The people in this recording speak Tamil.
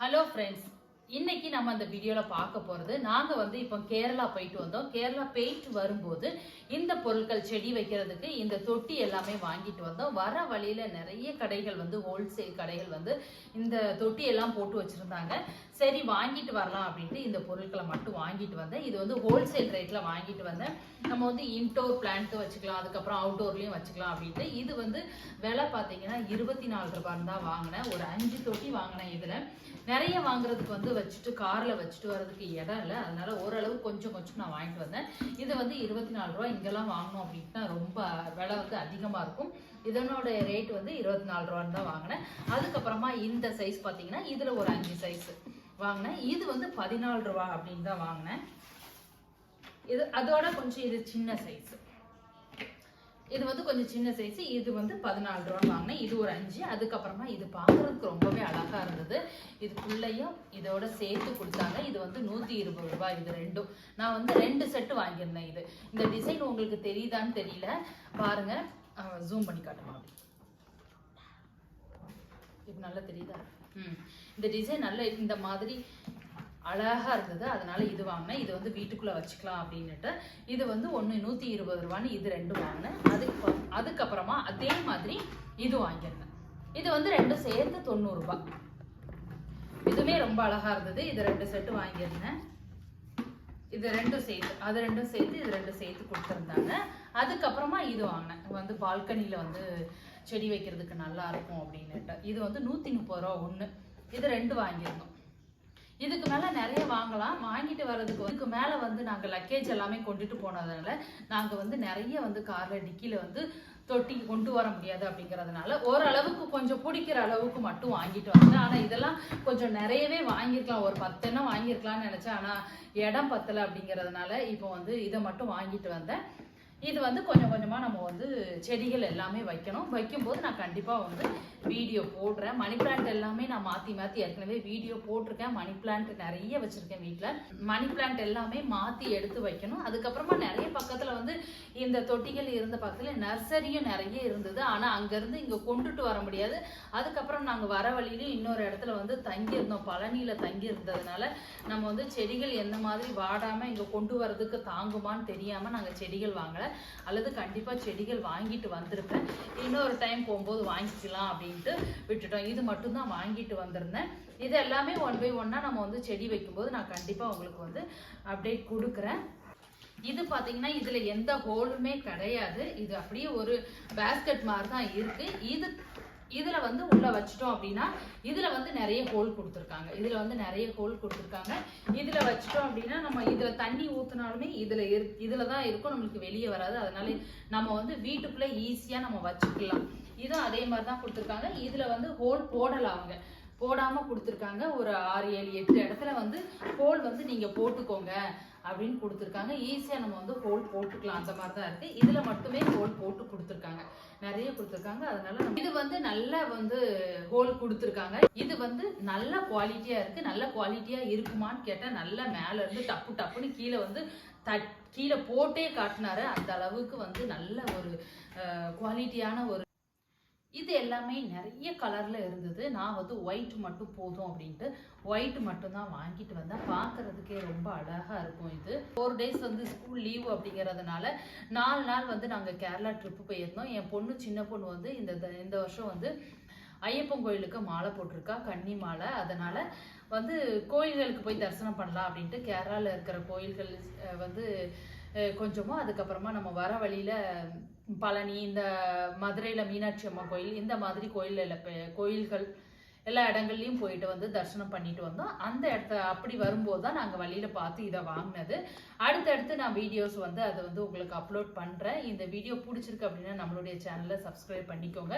ஹலோ ஃப்ரெண்ட்ஸ் இன்னைக்கு நம்ம அந்த வீடியோவில் பார்க்க போகிறது நாங்கள் வந்து இப்போ கேரளா போயிட்டு வந்தோம். கேரளா போயிட்டு வரும்போது இந்த பொருட்கள் செடி வைக்கிறதுக்கு இந்த தொட்டி எல்லாமே வாங்கிட்டு வந்தோம். வர வழியில் நிறைய கடைகள் வந்து ஹோல்சேல் கடைகள் வந்து இந்த தொட்டி எல்லாம் போட்டு வச்சுருந்தாங்க. சரி வாங்கிட்டு வரலாம் அப்படின்ட்டு இந்த பொருட்களை மட்டும் வாங்கிட்டு வந்தேன். இது வந்து ஹோல்சேல் ரேட்டில் வாங்கிட்டு வந்தேன். நம்ம வந்து இன்டோர் பிளான்ட்டு வச்சுக்கலாம் அதுக்கப்புறம் அவுட்டோர்லேயும் வச்சுக்கலாம் அப்படின்ட்டு. இது வந்து விலை பார்த்தீங்கன்னா இருபத்தி நாலு ரூபான்னு தான் வாங்கினேன். ஒரு அஞ்சு தொட்டி வாங்கினேன் இதில். நிறைய வாங்குறதுக்கு வந்து வச்சுட்டு காரில் வச்சுட்டு வர்றதுக்கு இடம் இல்லை. அதனால ஓரளவு கொஞ்சம் கொஞ்சம் நான் வாங்கிட்டு வந்தேன். இது வந்து இருபத்தி நாலு ரூபா இங்கெல்லாம் வாங்கினோம் அப்படின்னா ரொம்ப விலை வந்து அதிகமாக இருக்கும். இதனோட ரேட் வந்து இருபத்தி நாலு ரூபான்னு தான் வாங்கினேன். அதுக்கப்புறமா இந்த சைஸ் பார்த்தீங்கன்னா இதில் ஒரு அஞ்சு சைஸ் வாங்கினேன். இது வந்து பதினாலு ரூபா அப்படின்னு தான் வாங்கினேன். இது அதோட கொஞ்சம் இது சின்ன சைஸ் இது வந்து கொஞ்சம் சின்ன சைஸ் இது வந்து பதினாலு ரூபான்னு வாங்கினேன். இது ஒரு அஞ்சு. அதுக்கப்புறமா இது பார்க்கறதுக்கு ரொம்பவே அழகா இருந்தது. இதுக்குள்ளேயும் இதோட சேர்த்து கொடுத்தாங்க. இது வந்து நூத்தி இருபது ரூபாய் இது ரெண்டும். நான் வந்து ரெண்டு செட்டு வாங்கியிருந்தேன் இது. இந்த டிசைன் உங்களுக்கு தெரியுதான்னு தெரியல. பாருங்க. ஜூம் பண்ணி காட்டுமா இது நல்லா தெரியுதா? இந்த டிசைன் நல்ல இந்த மாதிரி அழகா இருந்தது. அதனால இது வாங்கினேன். இது வந்து வீட்டுக்குள்ளே வச்சுக்கலாம் அப்படின்னுட்டு. இது வந்து ஒன்று நூற்றி இருபது ரூபான்னு இது ரெண்டு வாங்கினேன். அதுக்கு அதுக்கப்புறமா அதே மாதிரி இது வாங்கியிருந்தேன். இது வந்து ரெண்டும் சேர்த்து தொண்ணூறுரூபா இதுவுமே ரொம்ப அழகா இருந்தது. இது ரெண்டு செட்டு வாங்கியிருந்தேன். இது ரெண்டும் சேர்த்து அது ரெண்டும் சேர்த்து இது ரெண்டும் சேர்த்து கொடுத்துருந்தாங்க. அதுக்கப்புறமா இது வாங்கினேன். வந்து பால்கனியில் வந்து செடி வைக்கிறதுக்கு நல்லா இருக்கும் அப்படின்னுட்டு. இது வந்து நூற்றி முப்பது ரூபா ஒன்று இது ரெண்டு வாங்கியிருந்தோம். இதுக்கு மேலே நிறைய வாங்கலாம். வாங்கிட்டு வர்றதுக்கு இதுக்கு மேலே வந்து நாங்கள் லக்கேஜ் எல்லாமே கொண்டுட்டு போனதுனால நாங்கள் வந்து நிறைய வந்து காரில் டிக்கியில் வந்து தொட்டி கொண்டு வர முடியாது அப்படிங்கிறதுனால ஓரளவுக்கு கொஞ்சம் பிடிக்கிற அளவுக்கு மட்டும் வாங்கிட்டு வந்தேன். ஆனால் இதெல்லாம் கொஞ்சம் நிறையவே வாங்கியிருக்கலாம். ஒரு பத்தெண்ணம் வாங்கியிருக்கலாம்னு நினச்சேன். ஆனால் இடம் பத்தலை அப்படிங்கிறதுனால இப்போ வந்து இதை மட்டும் வாங்கிட்டு வந்தேன். இது வந்து கொஞ்சம் கொஞ்சமாக நம்ம வந்து செடிகள் எல்லாமே வைக்கணும். வைக்கும்போது நான் கண்டிப்பாக வந்து வீடியோ போடுறேன். மணி பிளான்ட் எல்லாமே நான் மாற்றி மாற்றி ஏற்கனவே வீடியோ போட்டிருக்கேன். மணி பிளான்ட் நிறைய வச்சுருக்கேன் வீட்டில் மணி பிளான்ட் எல்லாமே மாற்றி எடுத்து வைக்கணும். அதுக்கப்புறமா நிறைய பக்கத்தில் வந்து இந்த தொட்டிகள் இருந்த பக்கத்தில் நர்சரியும் நிறைய இருந்தது. ஆனால் அங்கேருந்து இங்கே கொண்டுட்டு வர முடியாது. அதுக்கப்புறம் நாங்கள் வர வழியிலும் இன்னொரு இடத்துல வந்து தங்கியிருந்தோம். பழனியில் தங்கி இருந்ததுனால நம்ம வந்து செடிகள் எந்த மாதிரி வாடாமல் இங்கே கொண்டு வரதுக்கு தாங்குமான்னு தெரியாமல் நாங்கள் செடிகள் வாங்கலை. அல்லது கண்டிப்பாக செடிகள் வாங்கிட்டு வந்திருப்பேன். இன்னொரு டைம் போகும்போது வாங்கிக்கலாம் அப்படின்ட்டு விட்டுட்டோம். இது மட்டும்தான் வாங்கிட்டு வந்திருந்தேன். இது எல்லாமே ஒன் பை ஒன்னாக நம்ம வந்து செடி வைக்கும்போது நான் கண்டிப்பாக உங்களுக்கு வந்து அப்டேட் கொடுக்குறேன். இது பார்த்தீங்கன்னா இதில் எந்த ஹோலுமே கிடையாது. இது அப்படியே ஒரு பேஸ்கெட் மாதிரி தான் இருக்கு. இது இதில் வந்து உள்ளே வச்சிட்டோம் அப்படின்னா இதில் வந்து நிறைய ஹோல் கொடுத்துருக்காங்க. இதில் வந்து நிறைய ஹோல் கொடுத்துருக்காங்க. இதில் வச்சிட்டோம் அப்படின்னா நம்ம இதில் தண்ணி ஊற்றினாலுமே இதில் இரு இதில் தான் இருக்கும். நம்மளுக்கு வெளியே வராது. அதனால நம்ம வந்து வீட்டுக்குள்ளே ஈஸியாக நம்ம வச்சுக்கலாம். இதுவும் அதே மாதிரி தான் கொடுத்துருக்காங்க. இதில் வந்து ஹோல் போடலாம் அவங்க. போடாமல் கொடுத்துருக்காங்க. ஒரு ஆறு ஏழு எட்டு இடத்துல வந்து ஹோல் வந்து நீங்கள் போட்டுக்கோங்க அப்படின்னு கொடுத்துருக்காங்க. ஈஸியாக நம்ம வந்து ஹோல் போட்டுக்கலாம். அந்த மாதிரி தான் இருக்குது இதில் மட்டுமே ஹோல் போட்டு கொடுத்துருக்காங்க. நிறைய கொடுத்துருக்காங்க. அதனால நம்ம இது வந்து நல்லா வந்து ஹோல் கொடுத்துருக்காங்க. இது வந்து நல்ல குவாலிட்டியாக இருக்குது நல்ல குவாலிட்டியாக இருக்குமான்னு கேட்டால் நல்லா மேலே இருந்து டப்பு டப்புன்னு கீழே வந்து தட் கீழே போட்டே காட்டினாரு. அந்த அளவுக்கு வந்து நல்ல ஒரு குவாலிட்டியான ஒரு இது எல்லாமே நிறைய கலரில் இருந்தது. நான் வந்து ஒயிட் மட்டும் போதும் அப்படின்ட்டு ஒயிட் மட்டும்தான் வாங்கிட்டு வந்தேன். பார்க்கறதுக்கே ரொம்ப அழகாக இருக்கும் இது. ஃபோர் டேஸ் வந்து ஸ்கூல் லீவ் அப்படிங்கிறதுனால நாலு நாள் வந்து நாங்கள் கேரளா ட்ரிப்பு போயிருந்தோம். என் பொண்ணு சின்ன பொண்ணு வந்து இந்த த- இந்த வருஷம் வந்து ஐயப்பன் கோயிலுக்கு மாலை போட்டிருக்கா கன்னி மாலை. அதனால் வந்து கோயில்களுக்கு போய் தரிசனம் பண்ணலாம் அப்படின்ட்டு கேரளாவில் இருக்கிற கோயில்கள் வந்து கொஞ்சமும் அதுக்கப்புறமா நம்ம வர வழியில் பழனி இந்த மதுரையில் மீனாட்சி அம்மன் கோயில் இந்த மாதிரி கோயிலில் கோயில்கள் எல்லா இடங்கள்லையும் போயிட்டு வந்து தரிசனம் பண்ணிட்டு வந்தோம். அந்த இடத்த அப்படி வரும்போது தான் நாங்கள் வழியில் பார்த்து இதை வாங்கினது. அடுத்தடுத்து நான் வீடியோஸ் வந்து அதை வந்து உங்களுக்கு அப்லோட் பண்ணுறேன் இந்த வீடியோ பிடிச்சிருக்கு அப்படின்னா நம்மளுடைய சேனலை சப்ஸ்கிரைப் பண்ணிக்கோங்க.